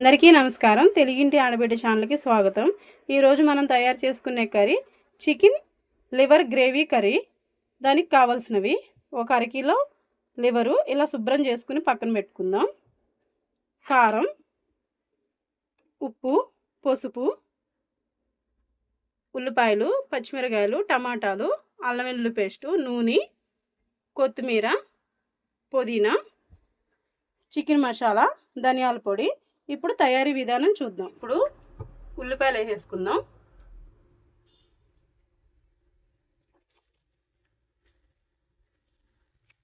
అందరికీ నమస్కారం. తెలుగింటి ఆడబిడ్డ ఛానల్కి స్వాగతం. ఈరోజు మనం తయారు చేసుకునే curry chicken liver gravy curry. దానికి కావాల్సినవి ఒక అరకిలో లివరు ఇలా శుభ్రం చేసుకుని పక్కన పెట్టుకుందాం. కారం ఉప్పు పసుపు ఉల్లిపాయలు పచ్చిమిరకాయలు టమాటాలు అల్లం వెల్లుల్లి పేస్టు నూనె కొత్తిమీర పుదీనా చికెన్ మసాలా ధనియాల పొడి ఇప్పుడు తయారీ విధానం చూద్దాం. ఇప్పుడు ఉల్లిపాయలు వేసేసుకుందాం.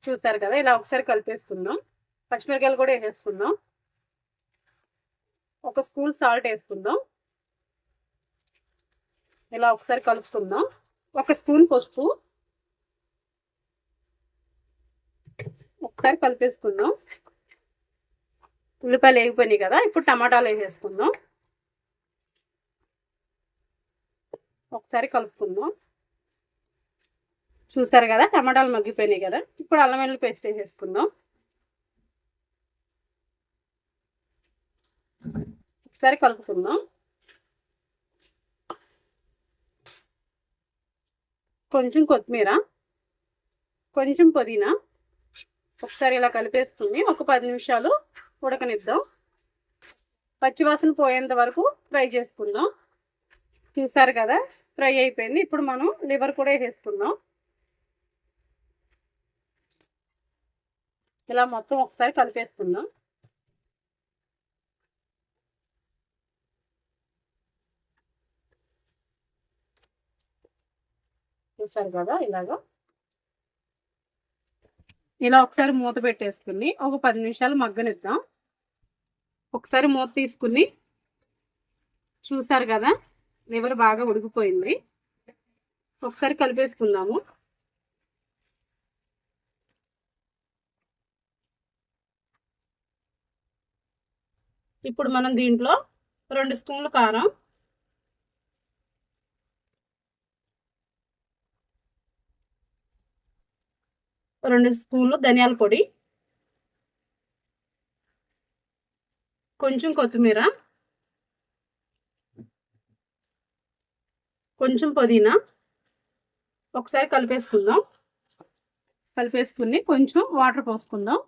చూస్తారు కదా ఇలా ఒకసారి కలిపేసుకుందాం. పచ్చిమిరకాయలు కూడా వేసేసుకుందాం. ఒక స్పూన్ సాల్ట్ వేసుకుందాం. ఇలా ఒకసారి కలుపుకుందాం. ఒక స్పూన్ పసుపు. ఒకసారి కలిపేసుకుందాం. ఉల్లిపాయలు వేగిపోయినాయి కదా ఇప్పుడు టమాటాలు వేసేసుకుందాం. ఒకసారి కలుపుకుందాం. చూసారు కదా టమాటాలు మగ్గిపోయినాయి కదా ఇప్పుడు అల్లం వెల్లుల్లి పేస్ట్ వేసేసుకుందాం. ఒకసారి కలుపుకుందాం. కొంచెం కొత్తిమీర కొంచెం పుదీనా ఒకసారి ఇలా కలిపేస్తుంది ఒక పది నిమిషాలు ఉడకనిద్దాం. పచ్చివాసన పోయేంత వరకు ఫ్రై చేసుకుందాం. చూసారు కదా ఫ్రై అయిపోయింది. ఇప్పుడు మనం లివర్ కూడా వేసేసుకుందాం. ఇలా మొత్తం ఒకసారి కలిపేసుకుందాం. చూసారు కదా ఇలాగా. ఇలా ఒకసారి మూత పెట్టేసుకుని ఒక పది నిమిషాలు మగ్గనిద్దాం. ఒకసారి మూత తీసుకుని చూసారు కదా లివర్ బాగా ఉడికిపోయింది. ఒకసారి కలిపేసుకుందాము. ఇప్పుడు మనం దీంట్లో రెండు స్పూన్లు కారం రెండు స్పూన్లు ధనియాల పొడి కొంచెం కొత్తిమీర. కొంచెం పుదీనా. ఒకసారి కలిపేసుకుందాం. కలిపేసుకుని కొంచెం వాటర్ పోసుకుందాం.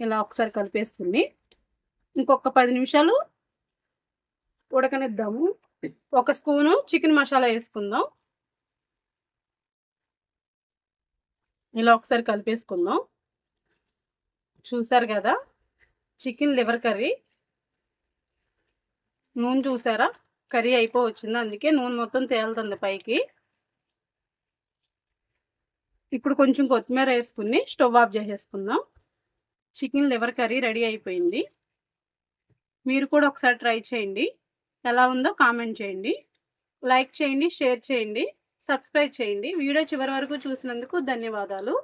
ఇలా ఒకసారి కలిపేసుకుని ఇంకొక పది నిమిషాలు ఉడకనిద్దాము. ఒక స్పూను చికెన్ మసాలా వేసుకుందాం. ఇలా ఒకసారి కలిపేసుకుందాం. చూసారు కదా? Chicken liver curry. నూనె చూసారా? కర్రీ అయిపోవచ్చింది. అందుకే నూనె మొత్తం తేలుతుంది పైకి. ఇప్పుడు కొంచెం కొత్తిమీర వేసుకుని స్టవ్ ఆఫ్ చేసేసుకుందాం. చికెన్ లివర్ కర్రీ రెడీ అయిపోయింది. మీరు కూడా ఒకసారి ట్రై చేయండి. ఎలా ఉందో కామెంట్ చేయండి. లైక్ చేయండి షేర్ చేయండి. సబ్స్క్రైబ్ చేయండి. వీడియో చివరి వరకు చూసినందుకు ధన్యవాదాలు.